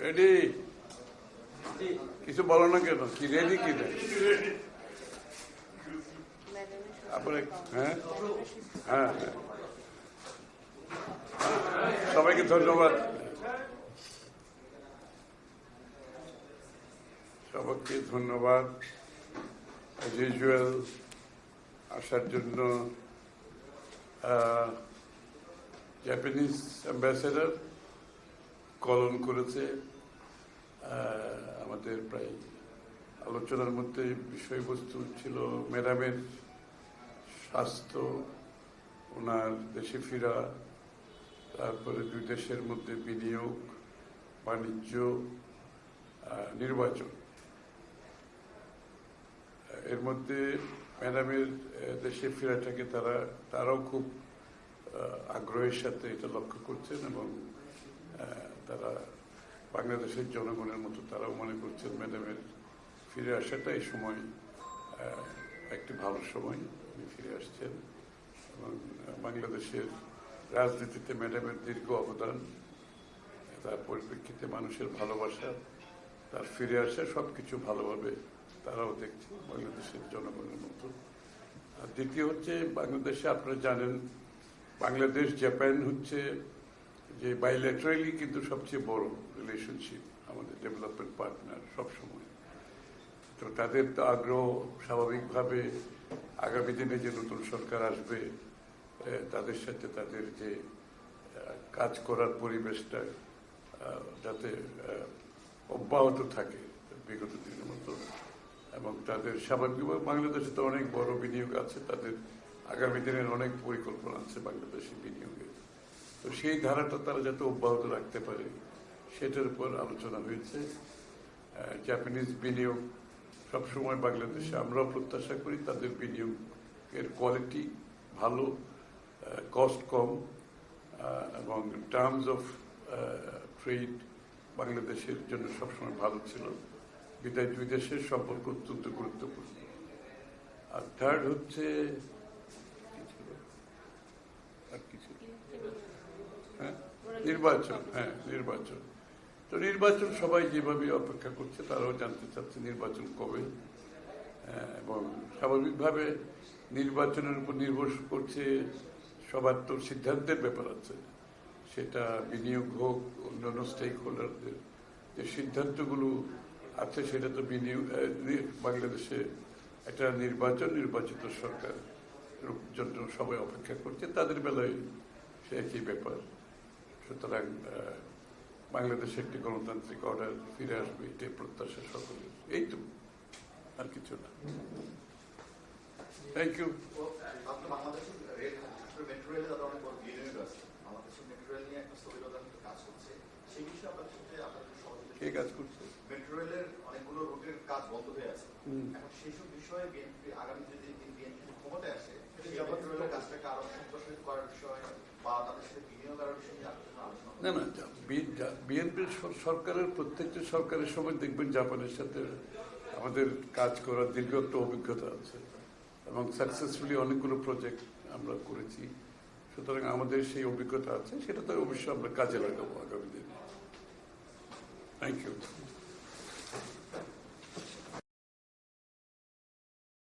Ready কিছু বলো না কেন? কি রেডি কি তারপরে হ্যাঁ? হ্যাঁ? হ্যাঁ সবাইকে ধন্যবাদ। সবাইকে ধন্যবাদ। আসার জন্য জাপানিজ অ্যাম্বাসেডার কলন করেছে আমাদের প্রায় আলোচনার মধ্যে বিষয়বস্তু ছিল ম্যাডামের স্বাস্থ্য, ওনার দেশে ফেরা, তারপরে দুই দেশের মধ্যে বিনিয়োগ, বাণিজ্য নির্বাচন। এর মধ্যে ম্যাডামের দেশে ফেরাটাকে তারা, তারাও খুব আগ্রহের সাথে এটা লক্ষ্য করছেন এবং তারা বাংলাদেশের জনগণের মতো তারাও মনে করছেন ম্যাডামের ফিরে আসাটা এই সময় একটি ভালো সময়। উনি ফিরে আসছেন এবং বাংলাদেশের রাজনীতিতে ম্যাডামের দীর্ঘ অবদান, তার পরিপ্রেক্ষিতে মানুষের ভালোবাসা, তার ফিরে আসা সব কিছু ভালোভাবে তারাও দেখছে বাংলাদেশের জনগণের মতো। আর দ্বিতীয় হচ্ছে, বাংলাদেশে আপনারা জানেন বাংলাদেশ, জাপান হচ্ছে যে বাইল্যাটারালি কিন্তু সবচেয়ে বড় রিলেশনশিপ আমাদের ডেভেলপমেন্ট পার্টনার সবসময়। তো তাদের তো আগ্রহ স্বাভাবিকভাবে আগামী দিনে যে নতুন সরকার আসবে তাদের সাথে তাদের যে কাজ করার পরিবেশটা যাতে অব্যাহত থাকে বিগত দিনের মতো। এবং তাদের স্বাভাবিকভাবে বাংলাদেশে তো অনেক বড় বিনিয়োগ আছে, তাদের আগামী দিনের অনেক পরিকল্পনা আছে বাংলাদেশে বিনিয়োগের তো সেই ধারাটা তারা যাতে অব্যাহত রাখতে পারে, সেটার উপর আলোচনা হয়েছে। জাপানিজ বিনিয়োগ সবসময় বাংলাদেশে আমরাও প্রত্যাশা করি, তাদের বিনিয়োগের কোয়ালিটি ভালো কস্ট কম এবং টার্মস অফ ট্রেড বাংলাদেশের জন্য সবসময় ভালো ছিল। বিদায় দুই দেশের সম্পর্ক অত্যন্ত গুরুত্বপূর্ণ। আর থার্ড হচ্ছে কি ছিল? আর কিছু হ্যাঁ? নির্বাচন হ্যাঁ নির্বাচন। তো নির্বাচন সবাই যেভাবে অপেক্ষা করছে তারাও জানতে চাচ্ছে নির্বাচন কবে। হ্যাঁ, এবং স্বাভাবিকভাবে নির্বাচনের উপর নির্ভর করছে সবার তো সিদ্ধান্তের ব্যাপার আছে। সেটা বিনিয়োগ হোক অন্যান্য স্টেক হোল্ডারদের যে সিদ্ধান্তগুলো আছে সেটা তো বিনিয়োগ বাংলাদেশে একটা নির্বাচন নির্বাচিত সরকার জন্য সবাই অপেক্ষা করছে তাদের বেলায় সে একই ব্যাপার। সুতরাং বাংলাদেশে একটি গণতান্ত্রিক অর্ডার ফিরে আসবে এটাই প্রত্যাশা সকলের। এই তো আর কিছু না। থ্যাংক ইউ কাজ করছে সেই বিষয়ে আপনাদের সহযোগিতা কে কাজ করছে? মেট্রো রেলের অনেকগুলো রুটের কাজ বন্ধ হয়ে আছে। এখন সেসব বিষয়ে বিএনপি আগামী যদি বিএনপি ক্ষমতায় আসে সেই মেট্রো রেলের কাজটাকে আরও সম্প্রসারিত করার বিষয় বা তাদের সাথে বিনিয়োগ করার বিষয় নিয়ে আপনাদের কোনো আলোচনা না না বিএনপি সরকারের প্রত্যেকটি সরকারের সময় দেখবেন জাপানের সাথে আমাদের কাজ করার দীর্ঘ একটা অভিজ্ঞতা আছে এবং সাকসেসফুলি অনেকগুলো প্রজেক্ট আমরা করেছি। সুতরাং আমাদের সেই অভিজ্ঞতা আছে, সেটা তো অবশ্যই আমরা কাজে লাগাবো আগামী দিনে। Thank you